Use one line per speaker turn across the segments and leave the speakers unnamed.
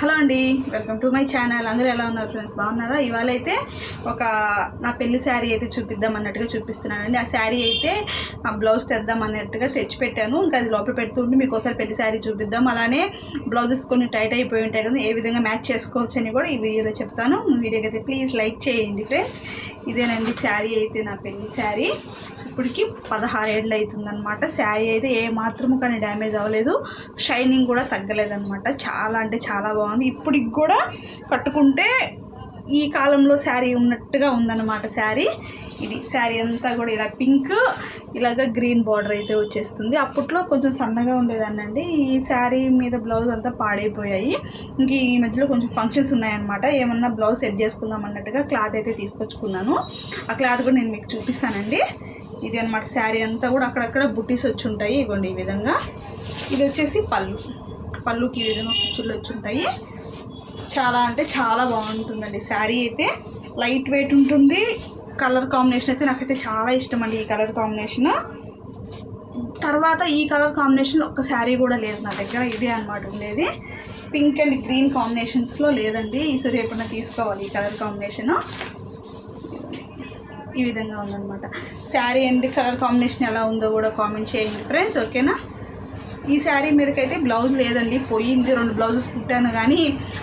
Hello అండి welcome to my channel. అందరూ ఎలా ఉన్నారు ఫ్రెండ్స్? బాగున్నారా? ఇవాళ అయితే ఒక నా పెళ్ళి శారీ అయితే చూపిద్దాం అన్నట్టుగా చూపిస్తున్నానండి. ఆ శారీ అయితే ఆ బ్లౌజ్ తెద్దాం అన్నట్టుగా తెచ్చిపెట్టాను. ఇంకా అది లోపల పెడుతుంటే మీకు ఒకసారి పెళ్ళి శారీ చూపిద్దాం. అలానే బ్లౌజెస్ కొన్ని టైట్ అయిపోయి ఉంటాయి కదా ఏ విధంగా మ్యాచ్ చేసుకోవచ్చు అని కూడా ఈ వీడియోలో చెప్తాను. వీడియోకి అయితే ప్లీజ్ లైక్ చేయండి ఫ్రెండ్స్. ఇదేనండి శారీ అయితే నా పెళ్ళి శారీ. ఇప్పటికి పదహారు ఏళ్ళు అవుతుందన్నమాట శారీ అయితే ఏ మాత్రము కానీ డ్యామేజ్ అవ్వలేదు. షైనింగ్ కూడా తగ్గలేదనమాట చాలా అంటే చాలా బాగుంది. ఇప్పటికి కూడా కట్టుకుంటే ఈ కాలంలో శారీ ఉన్నట్టుగా ఉందన్నమాట శారీ. ఇది శారీ అంతా కూడా ఇలా పింక్ ఇలాగ గ్రీన్ బార్డర్ అయితే వచ్చేస్తుంది. అప్పట్లో కొంచెం సన్నగా ఉండేదాన్నండి ఈ శారీ మీద బ్లౌజ్ అంతా పాడైపోయాయి. ఇంక ఈ మధ్యలో కొంచెం ఫంక్షన్స్ ఉన్నాయన్నమాట. ఏమన్నా బ్లౌజ్ సెట్ చేసుకుందాం అన్నట్టుగా క్లాత్ అయితే తీసుకొచ్చుకున్నాను. ఆ క్లాత్ కూడా నేను మీకు చూపిస్తానండి. ఇది అనమాట శారీ అంతా కూడా అక్కడక్కడ బుట్టీస్ వచ్చి ఉంటాయి ఇవ్వండి ఈ విధంగా. ఇది వచ్చేసి పళ్ళు. పళ్ళుకి ఈ విధంగా కుచ్చులు వచ్చి ఉంటాయి చాలా అంటే చాలా బాగుంటుందండి. శారీ అయితే లైట్ వెయిట్ ఉంటుంది. కలర్ కాంబినేషన్ అయితే నాకైతే చాలా ఇష్టం అండి ఈ కలర్ కాంబినేషన్. తర్వాత ఈ కలర్ కాంబినేషన్ ఒక్క శారీ కూడా లేదు నా దగ్గర. ఇదే అనమాట ఉండేది. పింక్ అండ్ గ్రీన్ కాంబినేషన్స్లో లేదండి. ఈసారి ఎప్పుడైనా తీసుకోవాలి ఈ కలర్ కాంబినేషన్. ఈ విధంగా ఉందనమాట శారీ అండ్ కలర్ కాంబినేషన్ ఎలా ఉందో కూడా కామెంట్ చేయండి ఫ్రెండ్స్ ఓకేనా? ఈ శారీ మీదకైతే బ్లౌజ్ లేదండి పోయింది. రెండు బ్లౌజెస్ కుట్టాను కానీ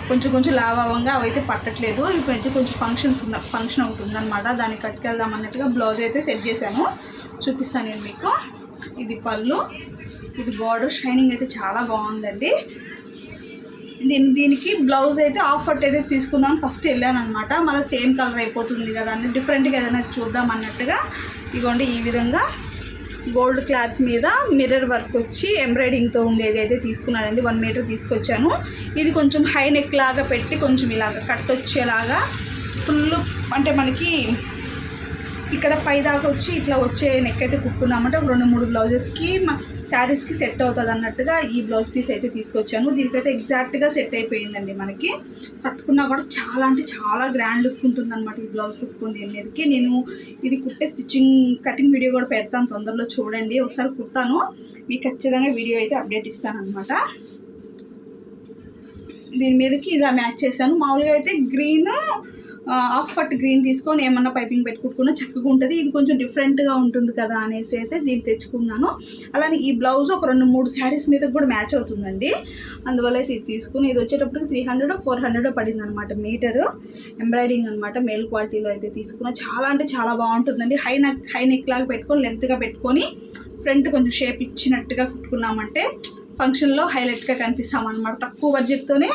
కొంచెం కొంచెం లాభావంగా అవైతే పట్టట్లేదు. ఇప్పుడు మధ్య కొంచెం ఫంక్షన్స్ ఉన్న ఫంక్షన్ ఒకటి ఉందన్నమాట దాన్ని కట్టుకెళ్దాం అన్నట్టుగా బ్లౌజ్ అయితే సెట్ చేశాను. చూపిస్తాను నేను మీకు. ఇది పళ్ళు. ఇది బార్డర్ షైనింగ్ అయితే చాలా బాగుందండి. దీని దీనికి బ్లౌజ్ అయితే ఆఫర్ట్ అయితే తీసుకుందాం. ఫస్ట్ వెళ్ళాను అనమాట మళ్ళీ సేమ్ కలర్ అయిపోతుంది కదా అని డిఫరెంట్గా ఏదైనా చూద్దాం అన్నట్టుగా. ఇదిగోండి ఈ విధంగా గోల్డ్ క్లాత్ మీద మిర్రర్ వర్క్ వచ్చి ఎంబ్రాయిడింగ్తో ఉండేది అయితే తీసుకున్నానండి. వన్ మీటర్ తీసుకొచ్చాను. ఇది కొంచెం హై నెక్ లాగా పెట్టి కొంచెం ఇలాగ కట్ వచ్చేలాగా ఫుల్ అంటే మనకి ఇక్కడ పై దాకా వచ్చి ఇట్లా వచ్చే నెక్ అయితే కుట్టుకున్నామంటే ఒక రెండు మూడు బ్లౌజెస్కి మా శారీస్కి సెట్ అవుతుంది అన్నట్టుగా ఈ బ్లౌజ్ పీస్ అయితే తీసుకొచ్చాను. దీనికైతే ఎగ్జాక్ట్గా సెట్ అయిపోయిందండి మనకి. కట్టుకున్నా కూడా చాలా అంటే చాలా గ్రాండ్ లుక్ ఉంటుంది అనమాట ఈ బ్లౌజ్ కుట్టుకుంది మీదకి నేను ఇది కుట్టే స్టిచ్చింగ్ కటింగ్ వీడియో కూడా పెడతాను తొందరలో చూడండి. ఒకసారి కుడతాను. మీకు ఖచ్చితంగా వీడియో అయితే అప్డేట్ ఇస్తాను అనమాట దీని మీదకి ఇలా మ్యాచ్ చేశాను. మామూలుగా అయితే గ్రీన్ ఆఫ్ ఫట్ గ్రీన్ తీసుకొని ఏమన్నా పైపింగ్ పెట్టుకుంటున్నా చక్కగా ఉంటుంది. ఇది కొంచెం డిఫరెంట్గా ఉంటుంది కదా అనేసి అయితే దీన్ని తెచ్చుకున్నాను. అలానే ఈ బ్లౌజ్ ఒక రెండు మూడు శారీస్ మీద కూడా మ్యాచ్ అవుతుందండి. అందువల్ల అయితే ఇది తీసుకుని ఇది వచ్చేటప్పటికి త్రీ హండ్రెడ్ ఫోర్ హండ్రెడ్ పడింది అనమాట మీటరు. ఎంబ్రాయిడింగ్ అనమాట మేల్ క్వాలిటీలో అయితే తీసుకున్నా. చాలా అంటే చాలా బాగుంటుందండి. హై నెక్ హై నెక్ లాగా పెట్టుకొని లెంత్గా పెట్టుకొని ఫ్రంట్ కొంచెం షేప్ ఇచ్చినట్టుగా కుట్టుకున్నామంటే ఫంక్షన్లో హైలైట్గా కనిపిస్తాం అనమాట తక్కువ బడ్జెట్తోనే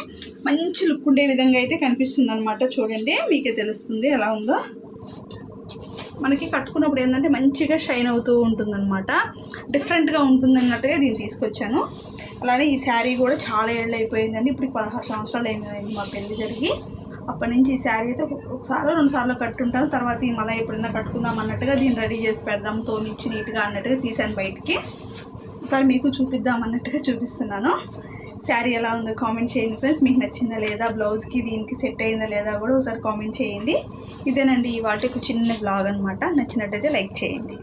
మంచి లుక్ ఉండే విధంగా అయితే కనిపిస్తుంది అనమాట చూడండి మీకే తెలుస్తుంది ఎలా ఉందో. మనకి కట్టుకున్నప్పుడు ఏంటంటే మంచిగా షైన్ అవుతూ ఉంటుందన్నమాట. డిఫరెంట్గా ఉంటుంది అన్నట్టుగా దీన్ని తీసుకొచ్చాను. అలానే ఈ శారీ కూడా చాలా ఏళ్ళు అయిపోయిందండి. ఇప్పుడు పదహారు సంవత్సరాలు అయిందండి మా పెళ్ళి జరిగి. అప్పటి నుంచి ఈ శారీ అయితే ఒకసారి రెండు సార్లు కట్టుంటాను. తర్వాత ఈ మళ్ళీ ఎప్పుడైనా కట్టుకుందాం అన్నట్టుగా దీన్ని రెడీ చేసి పెడదాం. తోమిచ్చి నీట్గా అన్నట్టుగా తీసాను బయటికి. ఒకసారి మీకు చూపిద్దాం అన్నట్టుగా చూపిస్తున్నాను. శారీ ఎలా ఉందో కామెంట్ చేయండి ఫ్రెండ్స్. మీకు నచ్చిందా లేదా బ్లౌజ్కి దీనికి సెట్ అయిందా లేదా కూడా ఒకసారి కామెంట్ చేయండి. ఇదేనండి ఈ వాటికి చిన్న బ్లాగ్ అనమాట నచ్చినట్టయితే లైక్ చేయండి.